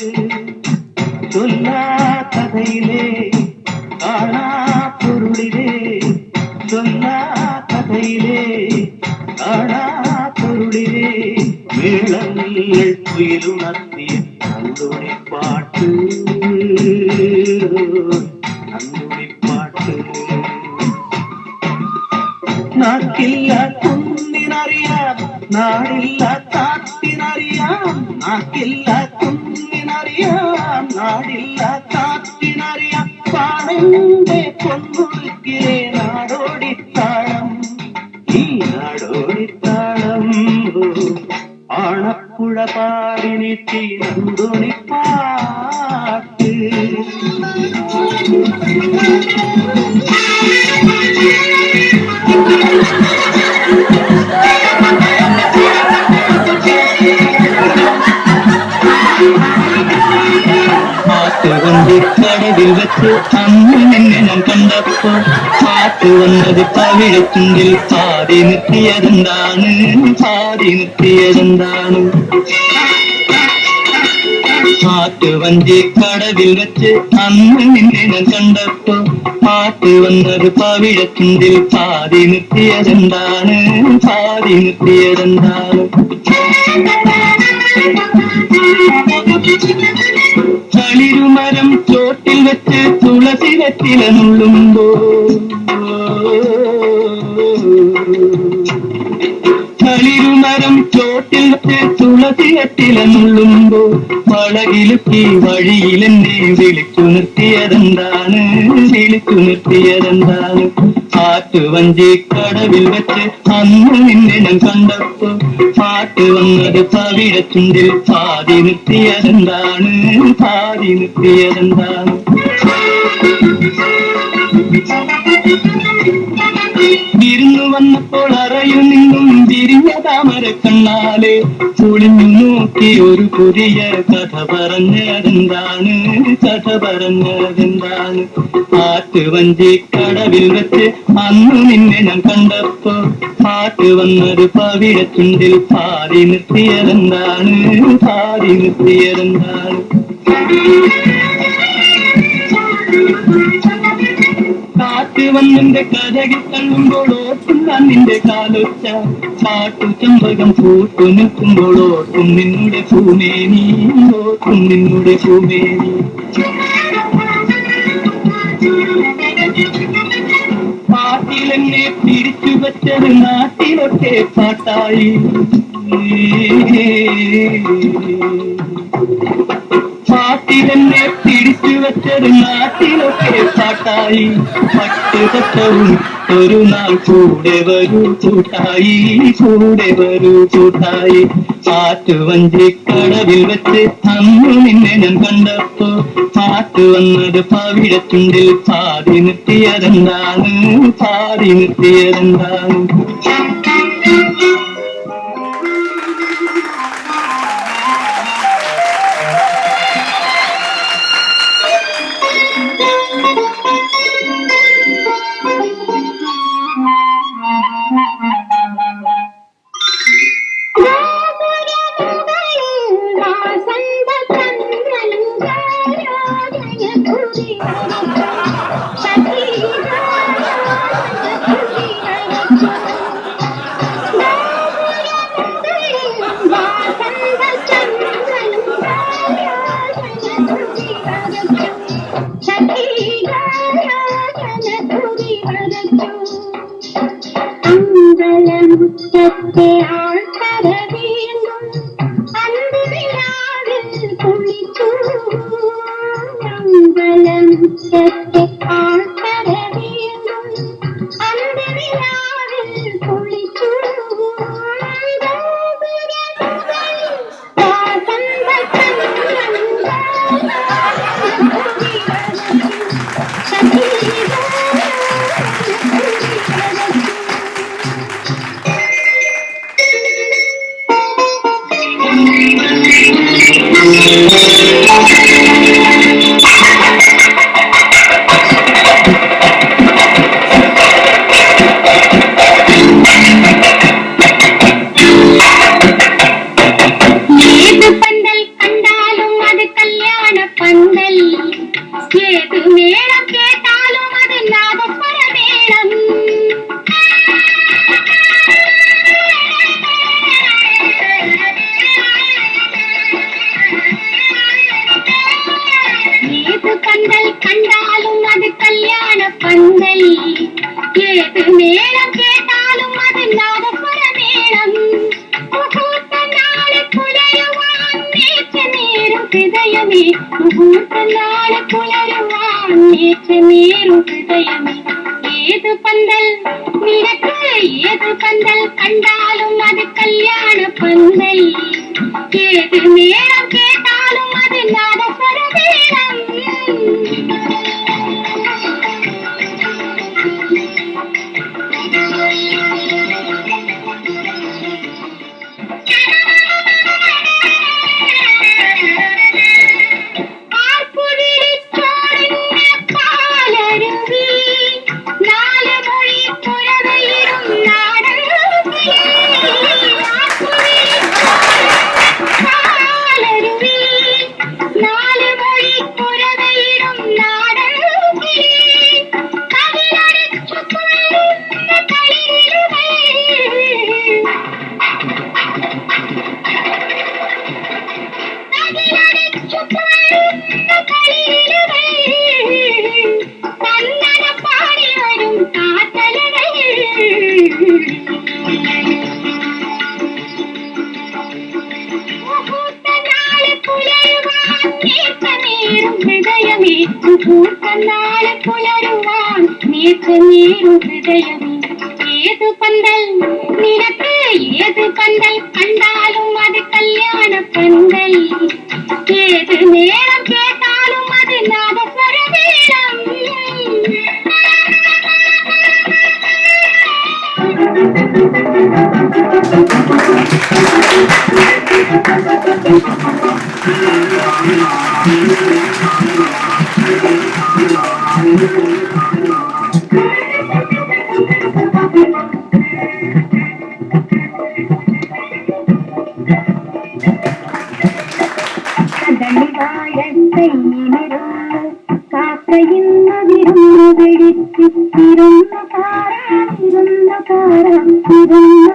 do. அறியாம் நாட்டில்லா துன்னின் அறியாம் நாடில்லா தாத்தின் அறியாம் பாடந்தே பொன்னுடுக்கிறே நாடோடி தாழம் நீ நாடோடி தாழம் ஆணப்புழ பாடி நீட்டி பாட்டு Thank you. மனதில் வச்சு அம்மன் என்ன நான் கண்டப்போ காத்து வந்தது பவிழத்துங்கில் பாதி நிற்கியதுந்தானு பாதி நிற்கியதுந்தானு காட்டு வந்து கடவில் வச்சு அம்மன் என்ன நான் கண்டப்போ பாட்டு வந்தது பவிழத்துங்கில் பாதி நிற்கியதுந்தானு பாதி நிற்கியதுந்தானு കളിരുമരം ചോട്ടിൽ വെച്ച് തുളസി വെറ്റില നുള്ളുമ്പോ കളിരുമരം ചോട്ടിൽ വെച്ച് തുളസി பழகிலுத்தி வழியிலந்தி விழிக்கு நிறுத்தியதந்தானு விழிக்கு நிறுத்தியதந்தானு ஆட்டு வஞ்சி கடவில் வச்சு அன்று நின்று நான் கண்டப்போ பாட்டு வந்தது பவிட துண்டில் பாதி நிறுத்தியதந்தானு பாதி நிறுத்தியதந்தானு വിരുന്നു വന്നപ്പോൾ അറയിൽ നിന്നും വിരിഞ്ഞ താമര കണ്ണാലെ കുളിഞ്ഞു നോക്കി ഒരു പുതിയ കഥ പറഞ്ഞതെന്താണ് കഥ പറഞ്ഞതെന്താണ് പാട്ട് വഞ്ചി കടവിൽ വെച്ച് അന്ന് നിന്നെ ഞാൻ കണ്ടപ്പോ പാട്ട് വന്നത് പവിഴച്ചുണ്ടിൽ പാതി നിർത്തിയതെന്താണ്? പാതി നിർത്തിയതെന്താണ്? കാറ്റ് വന്നിന്റെ കഥകിൽ തള്ളുമ്പോൾ ഓർക്കും നിന്റെ കാലൊച്ച പാട്ടു ചമ്പകം പൂത്തു നിൽക്കുമ്പോൾ ഓർക്കും നിന്നുടെ ഭൂമേനി ഓർക്കും നിന്നുടെ ഭൂമേനി പാട്ടിലെന്നെ പിടിച്ചു വെച്ചത് നാട്ടിലൊക്കെ പാട്ടായി. പാട്ടിലെന്നെ പിടിച്ചു വെച്ചത് നാട്ടിലൊക്കെ പാട്ടായി. പട്ടുപറ്റവും ഒരു നാൾ കൂടെ വരൂ ചൂട്ടായി കൂടെ വരൂ ചൂട്ടായി പാട്ട് വഞ്ചി കടവിൽ വെച്ച് അന്ന് നിന്നെ ഞാൻ കണ്ടപ്പോ. പാട്ട് വന്നത് പവിഴത്തുണ്ടിൽ പാതി നിർത്തിയതെന്താണ്? പാതി നിർത്തിയതെന്താണ്? കുളിച്ചു Thank you. ஏது கந்தல் கண்டாலும் அது கல்யாண பந்தல் ஏது மேல ఏడు హృదయం ఏదు పందల్ నినకు ఏదు పందల్ కండాలు అది కళ్యాణ పందల్ ఏదు నేరం కేటాలు అది నాదస్వర నేరం Thank you. മേളം കാക്കയിന്നതിരുന്നു വെടിച്ച് ഇരുന്ന കാരാതിരുന്ന കാരാതിരുന്ന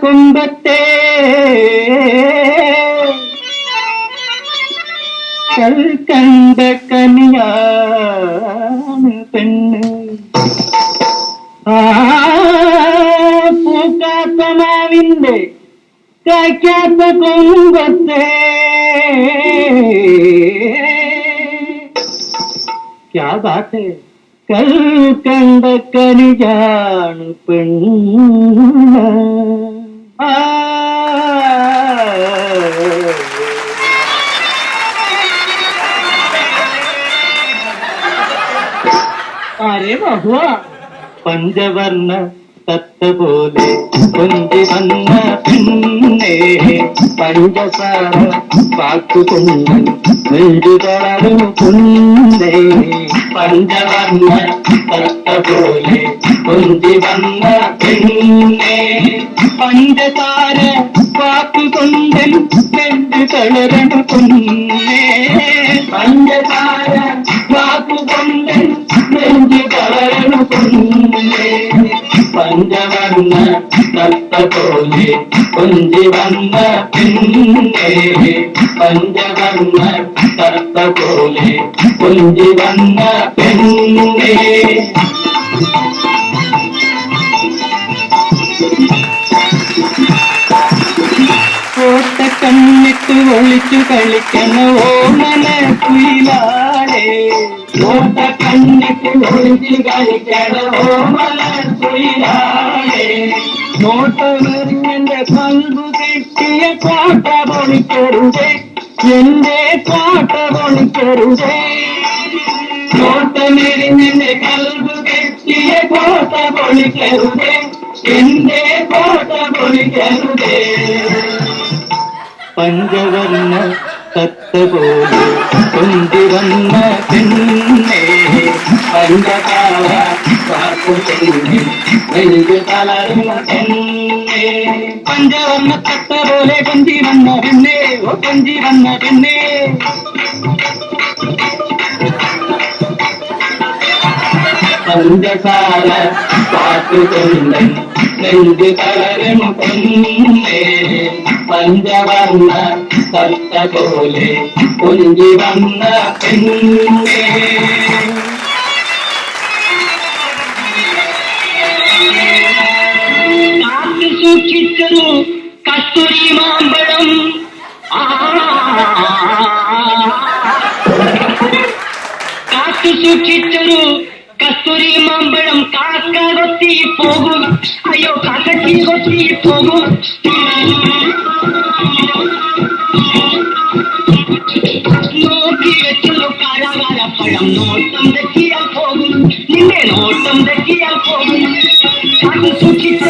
കൊമ്പത്തെ കൽക്കണ്ട കനിയാണ് പെണ്ണ്. പൂക്കാത്ത മാവിന്റെ കായ്ക്കാത്ത കൊമ്പത്തെ ക്യാ है കൽ കണ്ട കനിയാണ് പെണ്ണ്. പഞ്ചവർണ തത്ത പോലെ കൊഞ്ചി വന്ന പിന്നെ. പഞ്ചസാര വാക്കുകൊണ്ട് നെഞ്ചു തളരും കുന്നേ. പഞ്ചവർണ തത്ത പോലെ കൊഞ്ചി വന്ന പിന്നെ. പഞ്ചസാര വാക്കുകൊണ്ട് നെഞ്ചു തളരണ കുന്നേ. പഞ്ചസാര പഞ്ചവർണ തത്ത പോലെ കൊഞ്ചി വന്ന പിന്നെ പഞ്ചവർണ തത്ത പോലെ കൊഞ്ചി വന്ന പെണ്ണേ ഓട്ടക്കണ്ണിട്ട് ഒളിച്ചു കളിക്കണ ഓമന കുയിലാളെ കോട്ടക്കണ്ണിട്ട് ഒളിച്ചു കളിക്കണ ഓമന. നോട്ടമെറിഞ്ഞെന്റെ പങ്കു തെറ്റിയ കോട്ട പൊളിക്കരുതേ എന്റെ കോട്ട പൊളിക്കരുതേ നോട്ടമെറിഞ്ഞെന്റെ കൽബു കെട്ടിയ കോട്ട പൊളിക്കരുതേ എന്റെ കോട്ട പൊളിക്കരുതേ പഞ്ചവർണ തത്ത പോലെ കൊണ്ടിവന്ന பஞ்சவர்ண பட்ட போலே கொஞ்சி வந்த பெண்ணே ஓ கொஞ்சி வந்த பெண்ணே பஞ்சசார காத்து கொண்டை நெஞ்சு கலரும் பொன்னே பஞ்சவர்ண சட்ட போலே கொஞ்சி வந்த பெண்ணே. കസ്തൂരി മാമ്പഴം ആ. കാത്തു സൂക്ഷിച്ചൊരു കസ്തൂരി മാമ്പഴം കാക്ക കൊത്തി പോകും. അയ്യോ കാക്കത്തി കൊത്തി പോകും. നോക്കി വെച്ചൊരു കാരാകാരപ്പഴം. നോട്ടം തെറ്റിയാൽ പോകും. നിന്നെ നോട്ടം തെറ്റിയാൽ പോകും. കാത്തു സൂക്ഷിച്ചൊരു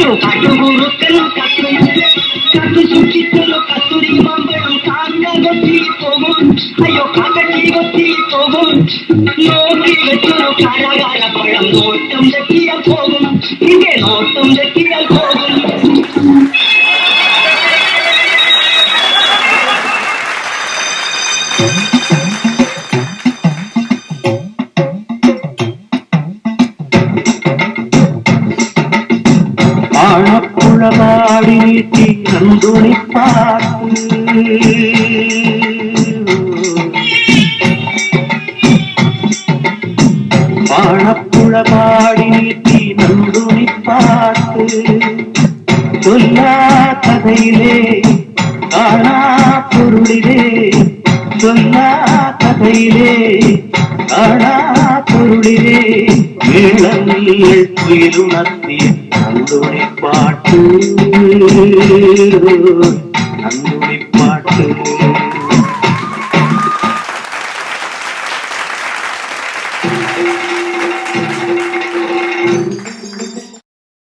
కాటు కాటు రొట్టెలు కాటు కాటు సుచిత్తలు కత్తురి మంగళం కాన్న గట్టి పోగొన్ అయ్యో కాకటి గట్టి పోగొన్ నోకి వెట్టులు కారగాల పడం துடிப்பாட்டி பாணப்புழபாடி நீட்டி நந்துணி பார்த்து சொல்லாததையிலே காணா பொருளிலே சொல்லாததையிலே காணா பொருளிலே மேளங்கள் துயிலுணர்த்தி நந்துணி பாட்டு